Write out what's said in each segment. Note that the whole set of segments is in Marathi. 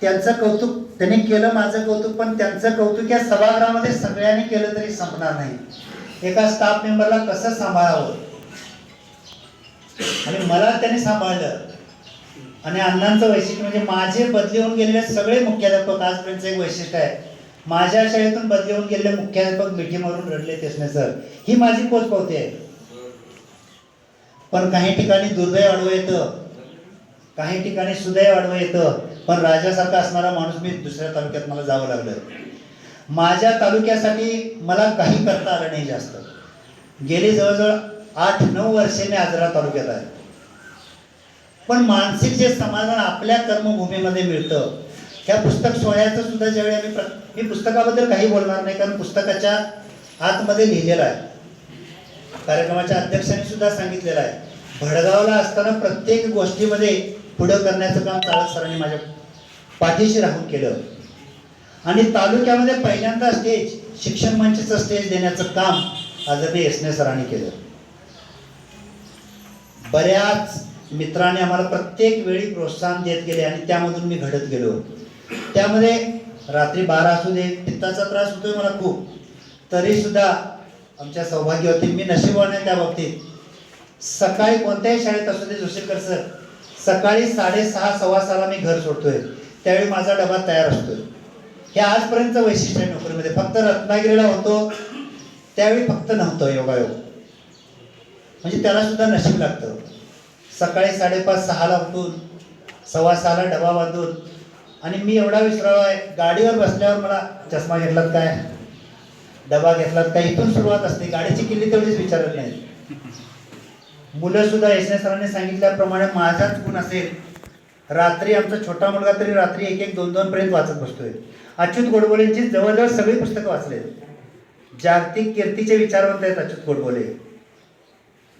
त्यांचं कौतुक त्यांनी केलं माझं कौतुक पण त्यांचं कौतुक या सभागृहामध्ये सगळ्यांनी केलं तरी संपणार नाही. एका स्टाफ मेंबरला कसं सांभाळावं? आणि मला त्यांनी सांभाळलं. आणि अण्णांचं वैशिष्ट्य म्हणजे माझे बदली होऊन गेलेले सगळे मुख्याध्यापक आजपर्यंत एक वैशिष्ट्य आहे. माझ्या शाळेतून बदली होऊन गेलेले मुख्याध्यापक मिठी मारून रडले तेसने सर. ही माझी पोच पावती आहे. पण काही ठिकाणी दुर्दैव अडवं येतं. काही ठिकाणी सुदैव आडवं येतं पण राजासारखा असणारा माणूस मी दुसऱ्या तालुक्यात मला जावं लागलं. माझ्या तालुक्यासाठी मला काही करता आलं नाही जास्त. गेली जवळजवळ आठ नऊ वर्षे मी आजरा तालुक्यात आहे. पण मानसिक जे समाधान आपल्या कर्मभूमीमध्ये मिळतं त्या पुस्तक सोहळ्याचं सुद्धा ज्यावेळी आम्ही प्र मी पुस्तकाबद्दल काही बोलणार नाही कारण पुस्तकाच्या आतमध्ये लिहिलेलं आहे. कार्यक्रमाच्या अध्यक्षांनी सुद्धा सांगितलेलं आहे. भडगावला असताना प्रत्येक गोष्टीमध्ये पुढं करण्याचं काम चालक सरांनी माझ्या पाठीशी राहून केलं. आणि तालुक्यामध्ये पहिल्यांदा स्टेज शिक्षण मंचचं स्टेज देण्याचं काम आदरणीय एसने सरांनी केलं. बऱ्याच मित्रांनी आम्हाला प्रत्येक वेळी प्रोत्साहन देत गेले आणि त्यामधून मी घडत गेलो. त्यामध्ये रात्री बारा असू दे पित्ताचा त्रास होतोय मला खूप. तरी सुद्धा आमच्या सौभाग्यवती मी नशिबाने त्या बाबतीत. सकाळी कोणत्याही शाळेत असू दे जोशीकर सर सकाळी साडेसहा सव्वा सहाला मी घर सोडतोय. त्यावेळी माझा डबा तयार असतोय. हे आजपर्यंत वैशिष्ट्य आहे नोकरीमध्ये. फक्त रत्नागिरीला होतो त्यावेळी फक्त नव्हतं योगायोग. म्हणजे त्याला सुद्धा नशीब लागतं. सकाळी साडेपाच सहाला उठून सव्वा सहाला डबा बांधून आणि मी एवढा विसरावा आहे गाडीवर बसल्यावर मला चष्मा घेतलात काय? डबा घेतलात काय? इथून सुरुवात असते. गाडीची किल्ली तेवढीच विचारत नाही मुलं सुद्धा एस एस सरांनी सांगितल्याप्रमाणे माझाच गुण असेल. रात्री आमचा छोटा मुलगा तरी रात्री एक एक दोन दोन पर्यंत वाचत बसतोय. अच्युत गोडबोलेंची जवळजवळ सगळी पुस्तकं वाचले जागतिक कीर्तीचे विचारवंत आहेत अच्युत गोडबोले.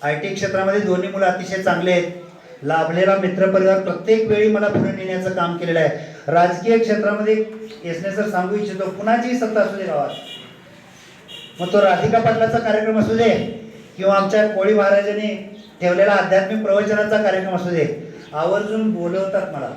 आय टी क्षेत्रामध्ये दोन्ही मुलं अतिशय चांगले आहेत. लाभलेला मित्रपरिवार प्रत्येक वेळी मला पुढे नेण्याचं काम केलेलं आहे. राजकीय क्षेत्रामध्ये एसने सर सांगू इच्छितो कुणाचीही सत्ता असू दे गावात. मग तो राधिका पाटलाचा कार्यक्रम असू दे किंवा आमच्या कोळी महाराजांनी ठेवलेला आध्यात्मिक प्रवचनाचा कार्यक्रम असू दे आवर्जून बोलवतात मला.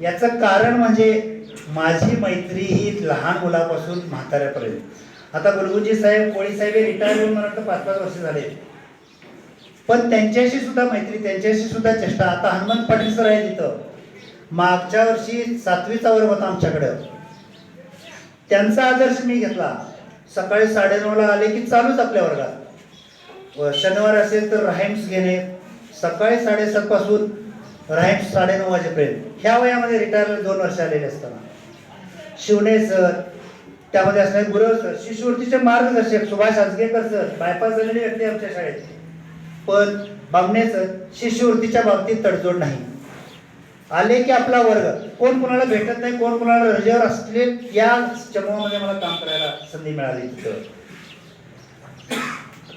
याचं कारण म्हणजे माझी मैत्री ही लहान मुलापासून म्हाताऱ्यापर्यंत. आता गुलगुजी साहेब कोळी साहेब हे रिटायर होऊन मला वाटतं पाच पाच वर्ष झाले. पण त्यांच्याशी सुद्धा मैत्री त्यांच्याशी सुद्धा चेष्टा. आता हनुमंत पाटील सर आहे तिथं मागच्या वर्षी सातवीचा वर्ग होता आमच्याकडं. त्यांचा आदर्श मी घेतला. सकाळी साडेनऊला आले की चालूच आपल्या वर्गात. व शनिवार असेल तर राईम्स घेणे. सकाळी साडेसातपासून राईम्स साडेनऊ वाजेपर्यंत. ह्या वयामध्ये रिटायर दोन वर्ष आलेले असताना. शिवणे सर त्यामध्ये असणारे गुरव सर शिष्यवृत्तीचे मार्गदर्शक सुभाष आजगेकर सर बायपास झालेली व्यक्ती आमच्या शाळेत. पण बामणे सर शिष्यवृत्तीच्या बाबतीत तडजोड नाही. आले की आपला वर्ग. कोण कोणाला भेटत नाही कोण कोणाला रजेवर असले या चमूमध्ये मला काम करायला संधी मिळाली तिथं.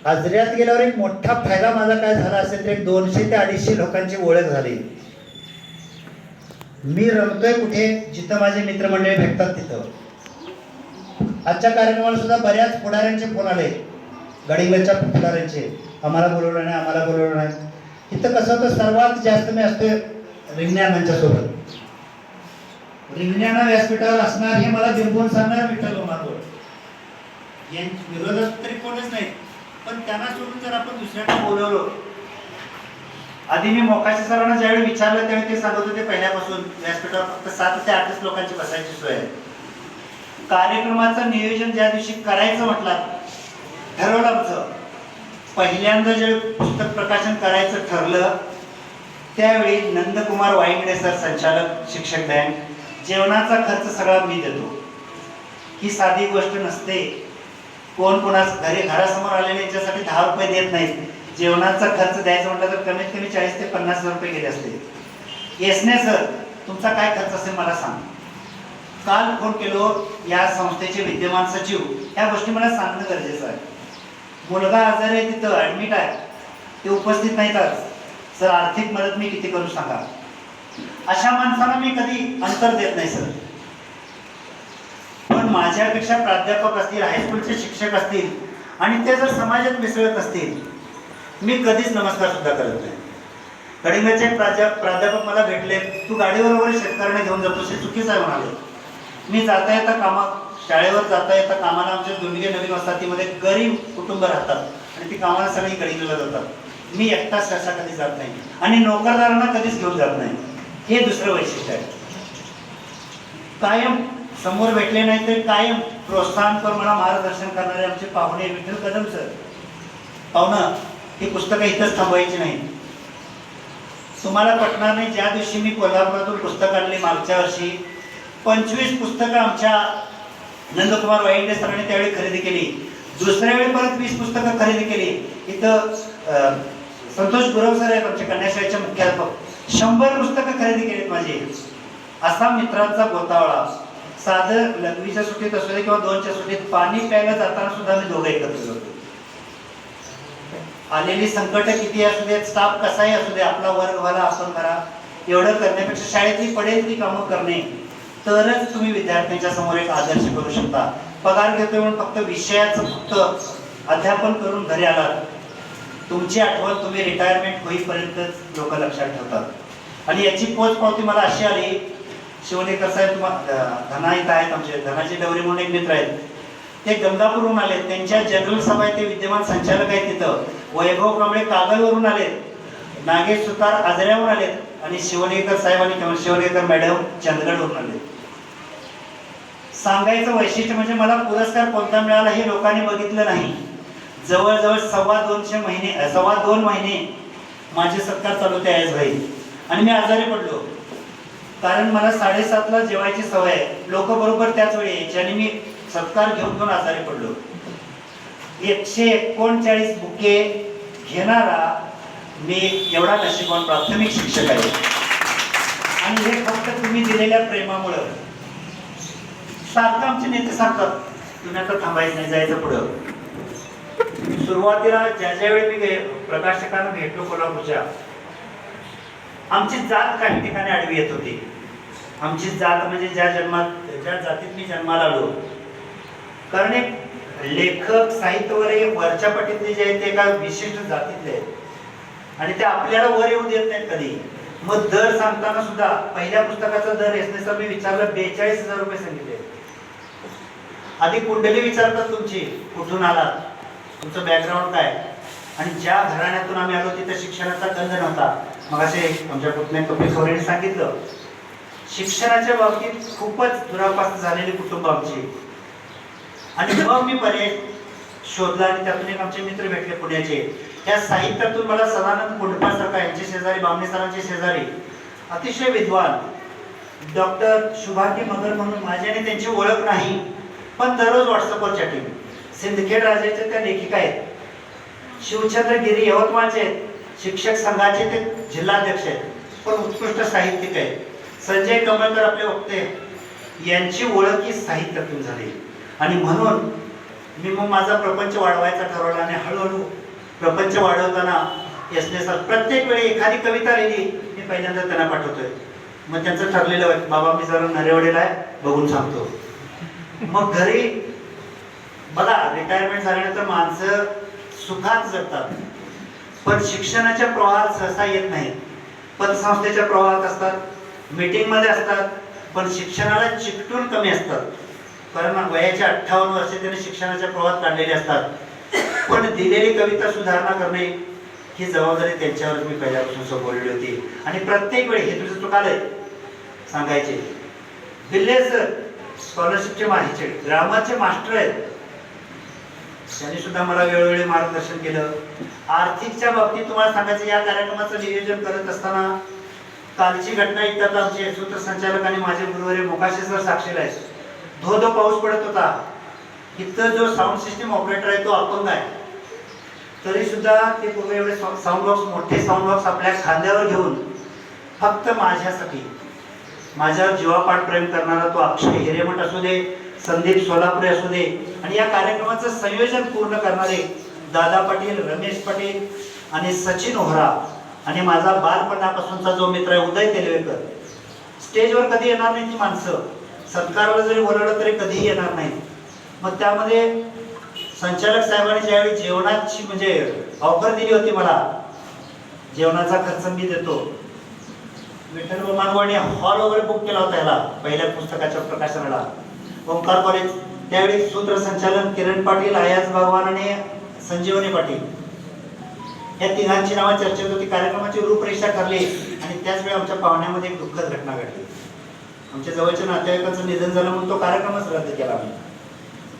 आजऱ्यात गेल्यावर एक मोठा फायदा माझा काय झाला असेल तर एक दोनशे ते अडीचशे लोकांची ओळख झाली. मी रमतोय कुठे? जिथं माझे मित्रमंडळी भेटतात तिथं. आजच्या कार्यक्रमाला सुद्धा बऱ्याच पुढाऱ्यांचे फोन आले. गडिंगलच्या पुढाऱ्यांचे. आम्हाला बोलवलं नाही आम्हाला बोलवलं नाही. इथं कसं होतं सर्वात जास्त मी असतोय रिंगण्यानांच्या सोबत. रिंगण्याना व्यासपीठावर असणार हे मला बिंबवून सांगणार विठ्ठल मार्गोड यांच्या विरोधात तरी कोणच नाही. पण त्यांना सोडून जर आपण दुसऱ्यांना बोलवलं आधी मी मोकाशी सरांना ज्यावेळी विचारलं त्यावेळी ते सांगत होते पहिल्यापासून व्यासपीठावर फक्त सात ते आठच लोकांची बसायची सोय आहे. कार्यक्रमाचं नियोजन ज्या दिवशी करायचं म्हटलं ठरवलं आमचं. पहिल्यांदा जे पुस्तक प्रकाशन करायचं ठरलं त्यावेळी नंदकुमार वाईंगडे सर संचालक शिक्षक बँक जेवणाचा खर्च सगळा मी देतो. ही साधी गोष्ट नसते. कोण कोणास घरी घरासमोर आलेले याच्यासाठी दहा रुपये देत नाहीत. जेवणाचा खर्च द्यायचा म्हटलं तर कमीत कमी चाळीस ते पन्नास हजार रुपये गेले असते. येसने सर तुमचा काय खर्च असेल मला सांग. काल फोन केलो या संस्थेचे विद्यमान सचिव ह्या गोष्टी मला सांगणं गरजेचं आहे. मुलगा आजारी आहे तिथं ॲडमिट आहे. ते उपस्थित नाहीत आज. सर आर्थिक मदत मी किती करू सांगा. अशा माणसांना मी कधी अंतर देत नाही सर. पण माझ्यापेक्षा प्राध्यापक असतील हायस्कूलचे शिक्षक असतील आणि ते जर समाजात मिसळत असतील मी कधीच नमस्कार सुद्धा करत नाही. कडिंगाचे प्राध्या प्राध्यापक मला भेटले तू गाडीवर वगैरे शेतकऱ्यांना घेऊन जातो हे चुकीचं आहे म्हणाले. मी जाता येता कामा शाळेवर जाता येता कामाला आमच्या दुंडगे नवीन वसाहतीमध्ये गरीब कुटुंब राहतात आणि ती कामाला सगळी कडिंगला जातात. मी एकटा सहसा कधी जात नाही आणि नोकरदारांना कधीच घेऊन जात नाही. हे दुसरं वैशिष्ट्य आहे. कायम समोर भेटले नाही तर कायम प्रोत्साहन मला मार्गदर्शन करणारे आमचे पाहुणे विठ्ठल कदम सर. पाहुणं ही पुस्तकं इथंच थांबवायची नाही. तुम्हाला पटणार नाही ज्या दिवशी मी कोल्हापुरातून पुस्तक आणली मागच्या वर्षी पंचवीस पुस्तकं आमच्या नंदकुमार वाईंडे सरांनी त्यावेळी खरेदी केली. दुसऱ्या वेळी परत वीस पुस्तकं खरेदी केली. इथं संतोष गुरव सर आहेत आमच्या कन्याशाळेचे मुख्याध्यापक. शंभर पुस्तकं खरेदी केलीत माझी. असा मित्रांचा गोतावळा साधं लघवीच्या सुट्टीत असू दे किंवा दोनच्या सुट्टीत पाणी प्यायला जाताना सुद्धा मी दोघं एकत्र जातो आलेली संकट किती असू देत स्टाफ कसाही असू दे आपला वर्ग व्हायला आपण करा एवढं करण्यापेक्षा शाळेतली पडेल ती कामं करणे तरच तुम्ही विद्यार्थ्यांच्या समोर एक आदर्श करू शकता. पगार घेतो म्हणून फक्त विषयाचं फक्त अध्यापन करून घरी आलात तुमची आठवण तुम्ही रिटायरमेंट होईपर्यंतच लोक लक्षात ठेवतात. आणि याची पोच पावती मला अशी आली शिवनेकर साहेब तुम्हाला धना इथं आहेत आमचे धनाचे डवरे म्हणून एक मित्र आहेत. ते गंगापूरहून आले त्यांच्या जनरल सभा आहे ते विद्यमान संचालक आहेत तिथं. वैभव कांबळे कागलवरून आलेत. नागेश सुतार आजऱ्यावरून आलेत. आणि शिवनेकर साहेब आणि शिवनेकर मॅडम चंदगडवरून आले सांगायचं वैशिष्ट्य म्हणजे मला पुरस्कार कोणता मिळाला हे लोकांनी बघितलं नाही. जवळजवळ सव्वा दोनशे महिने सव्वा दोन महिने माझे सत्कार चालू होते आज भाई. आणि मी आजारी पडलो. कारण मला साडेसातला जेवायची सवय आहे. लोक बरोबर त्याच वेळी याच्याने मी सत्कार घेऊन घेऊन आजारी पडलो. एकशे एकोणचाळीस बुके घेणारा मी एवढा नशिबवान प्राथमिक शिक्षक आहे. आणि हे फक्त तुम्ही दिलेल्या प्रेमामुळं. सारखं आमचे नेते सांगतात तुम्ही आता थांबायचं नाही जायचं पुढं. सुरुवातीला ज्या ज्या वेळी मी प्रकाशकांना भेटलो कोल्हापूरच्या आमची जात काही ठिकाणी आडवी येत होती. आमची जात म्हणजे ज्या जन्मात ज्या जातीत मी जन्माला आलो. कारण एक लेखक साहित्यवर हे वरच्या पटीतले जे आहेत ते एका विशिष्ट जातीतले आहेत. आणि ते आपल्याला वर येऊ देत नाहीत कधी. मग दर सांगताना सुद्धा पहिल्या पुस्तकाचा दर एसनेचा मी विचारलं बेचाळीस हजार रुपये सांगितले. आधी कुंडली विचारतात तुमची कुठून आलात? तुमचं बॅकग्राऊंड काय? आणि ज्या घराण्यातून आम्ही आलो तिथं शिक्षणाचा गंध नव्हता. मग असे आमच्या पुतण्या कपिल खवरेने सांगितलं. शिक्षणाच्या बाबतीत खूपच दुरापास झालेली कुटुंब आमची. आणि मग मी पर्याय शोधला आणि त्यातून एक आमचे मित्र भेटले पुण्याचे. त्या साहित्यातून मला सदानंद कुंडपासारखा यांचे शेजारी बामणे सरांचे शेजारी अतिशय विद्वान. डॉक्टर शुभागी मगर म्हणून माझी आणि त्यांची ओळख नाही पण दररोज व्हॉट्सअपवर चॅटिंग सिंदखेड राजाच्या त्या लेखिका आहेत. शिवचंद्र गिरी यवतमाळचे आहेत. शिक्षक संघाचे ते जिल्हाध्यक्ष आहेत. पण उत्कृष्ट साहित्यिक आहेत. संजय कमळकर आपले वक्ते यांची ओळख ही साहित्यातून झाली. आणि म्हणून मी मग माझा प्रपंच वाढवायचा ठरवला आणि हळूहळू प्रपंच वाढवताना यसने सर प्रत्येक वेळी एखादी कविता लिहिली मी पहिल्यांदा त्यांना पाठवतोय. मग त्यांचं ठरलेलं आहे, बाबा मी जरा नरेवडेला आहे बघून सांगतो. मग घरी बघा रिटायरमेंट झाल्यानंतर माणसं सुखात जगतात. पण शिक्षणाच्या प्रवाहात सहसा येत नाही. पतसंस्थेच्या प्रवाहात असतात मीटिंगमध्ये असतात पण शिक्षणाला चिकटून कमी असतात. कारण वयाच्या अठ्ठावन्न वर्षे त्याने शिक्षणाच्या प्रवाहात काढलेले असतात. पण दिलेली कविता सुधारणा करणे ही जबाबदारी त्यांच्यावर मी पहिल्यापासून सोपवलेली होती. आणि प्रत्येक वेळी हे तुझं चुकालंय सांगायचे. दिल्ले सर स्कॉलरशिपचे माहिती ग्रामाचे मास्टर आहेत. त्यांनी सुद्धा मला वेळोवेळी मार्गदर्शन केलं. आर्थिकच्या बाबतीत तुम्हाला सांगायचं या कार्यक्रमाचं नियोजन करत असताना कालची घटना इतक्यात आमचे सूत्रसंचालक आणि माझे गुरुवारी मोकाशे सर साक्षीला आहे धो धो पाऊस पडत होता. इथं जो साऊंड सिस्टीम ऑपरेटर आहे तो अपंग आहे. तरी सुद्धा ते पूर्ण एवढे साऊंड बॉक्स मोठे साऊंड बॉक्स आपल्या खांद्यावर घेऊन फक्त माझ्यासाठी माझ्यावर जीवापाठ प्रेम करणारा तो अक्षय हिरेमठ असू दे संदीप सोलापुरे असू दे आणि या कार्यक्रमाचं संयोजन पूर्ण करणारे दादा पाटील रमेश पाटील आणि सचिन ओहरा आणि माझा बालपणापासूनचा जो मित्र आहे उदय तेलवेकर. स्टेजवर कधी येणार नाही ती माणसं. सत्काराला जरी बोलवलं तरी कधीही येणार नाही मग त्यामध्ये संचालक साहेबांनी ज्यावेळी जेवणाची म्हणजे ऑफर दिली होती मला जेवणाचा खर्च मी देतो. विठ्ठल मानवाने हॉल वगैरे बुक केला होता याला पहिल्या पुस्तकाच्या प्रकाशनाला. ओंकार कॉलेज. त्यावेळी सूत्रसंचालन किरण पाटील अयाज भगवान आणि संजीवनी पाटील. या तिघांची नावं चर्चेत होती. कार्यक्रमाची रूपरेषा ठरली आणि त्याच वेळी आमच्या पाहुण्यामध्ये एक दुःखद घटना घडली. आमच्या जवळच्या नातेवाईकाचं निधन झालं म्हणून तो कार्यक्रमच रद्द केला आम्ही.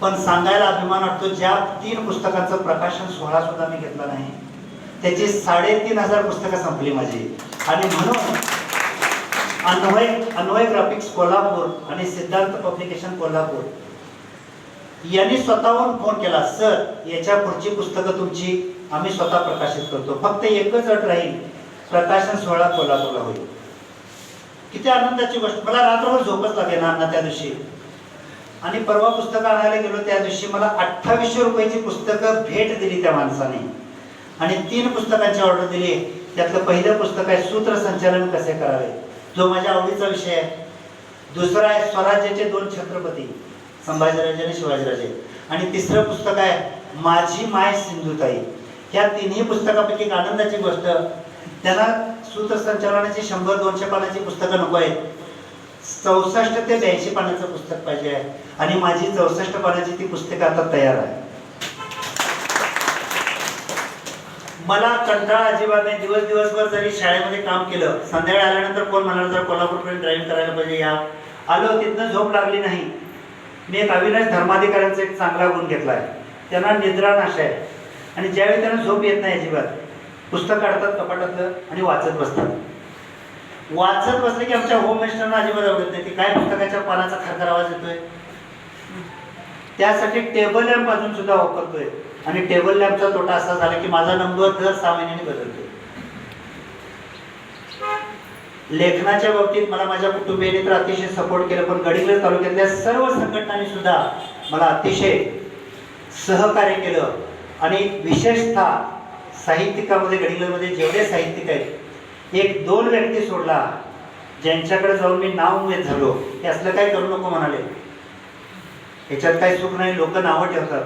पण सांगायला अभिमान वाटतो ज्या तीन पुस्तकांचं प्रकाशन सोहळा सुद्धा मी घेतला नाही त्याची साडेतीन हजार पुस्तकं संपली माझी. आणि म्हणून अन्वय अन्वय ग्राफिक्स कोल्हापूर आणि सिद्धांत पब्लिकेशन कोल्हापूर. यांनी स्वतःहून फोन केला सर याच्या पुढची पुस्तकं तुमची आम्ही स्वतः प्रकाशित करतो. फक्त एकच अट राहील प्रकाशन सोहळा कोल्हापूरला होईल. किती आनंदाची गोष्ट. मला रात्रभर झोपच लागेना ना त्या दिवशी. आणि परवा पुस्तकं आणायला गेलो त्या दिवशी मला अठ्ठावीसशे रुपयाची पुस्तकं भेट दिली त्या माणसाने. आणि तीन पुस्तकांची ऑर्डर दिली. त्यातलं पहिलं पुस्तक आहे सूत्रसंचालन कसे करावे? जो माझ्या आवडीचा विषय आहे. दुसरा आहे स्वराज्याचे दोन छत्रपती संभाजीराजे आणि शिवाजीराजे. आणि तिसरं पुस्तक आहे माझी माय सिंधुताई. ह्या तिन्ही पुस्तकापैकी एक आनंदाची गोष्ट त्याला सूत्रसंचालनाची शंभर दोनशे पानाची पुस्तकं नको आहेत. चौसष्ट ते ब्याऐंशी पानाचं पुस्तक पाहिजे आहे. आणि माझी चौसष्ट पानाची ती पुस्तकं आता तयार आहे. मला कंटाळा अजिबात नाही. दिवस दिवसभर जरी शाळेमध्ये काम केलं संध्याकाळी आल्यानंतर कोण म्हणाल जर कोल्हापूरपर्यंत ड्राईव्ह करायला पाहिजे या. आलो तिथनं झोप लागली नाही. मी एक अविनाश धर्माधिकाऱ्यांचा एक चांगला गुण घेतला आहे त्यांना निद्रानाश आहे. आणि ज्यावेळी त्यांना झोप येत नाही अजिबात पुस्तक काढतात कपाटातलं आणि वाचत बसतात. वाचत बसले की आमच्या होम मिनिस्टरना अजिबात आवडत नाही ते काय पुस्तकाच्या पानाचा खरखर आवाज येतोय. त्यासाठी टेबल लॅम्प अजून सुद्धा वापरतोय. आणि टेबल लॅम्पचा तोटा असा झाला की माझा नंबर दर सहा महिन्याने बदलतो लेखनाच्या बाबतीत मला माझ्या कुटुंबियांनी तर अतिशय सपोर्ट केलं पण गडिंग्लज तालुक्यातल्या सर्व संघटनांनी सुद्धा मला अतिशय सहकार्य केलं. आणि विशेषतः साहित्यिकामध्ये गडिंग्लजमध्ये जेवढे साहित्यिक आहेत एक दोन व्यक्ती सोडला ज्यांच्याकडे जाऊन मी नाव उमेद झालो हे असलं काय करू नको म्हणाले. ह्याच्यात काही चूक नाही लोक नावं ठेवतात.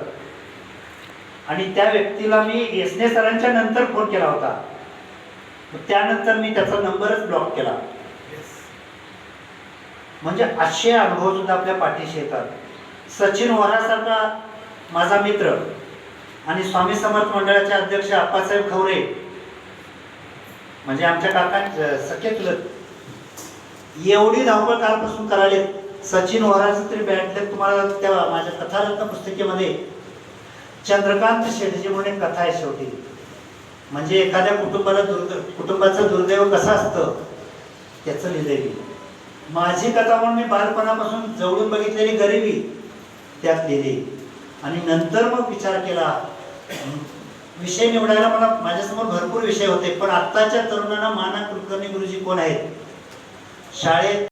आणि त्या व्यक्तीला मी एसने सरांच्या नंतर फोन केला होता. त्यानंतर मी त्याचा नंबरच ब्लॉक केला. म्हणजे असे अनुभव सुद्धा आपल्या पाठीशी येतात. सचिन वरासारखा माझा मित्र आणि स्वामी समर्थ मंडळाचे अध्यक्ष आप्पासाहेब खवरे. म्हणजे आमच्या काकां सख्या चुलत. एवढी धावपळ कालपासून करायले सचिन वराचं तरी बॅटले तुम्हाला त्या माझ्या कथारत्न पुस्तिकेमध्ये चंद्रकांत शेठजी म्हणून एक कथा आहे शेवटी. म्हणजे एखाद्या कुटुंबाला दुर्द कुटुंबाचं दुर्दैव कसं असतं त्याचं लिहिलेली माझी कथा म्हणून मी बालपणापासून जवळून बघितलेली गरिबी त्यात लिहिली. आणि नंतर मग विचार केला. विषय निवडायला मला माझ्यासमोर भरपूर विषय होते पण आत्ताच्या तरुणांना माना कुलकर्णी गुरुजी कोण आहेत? शाळेत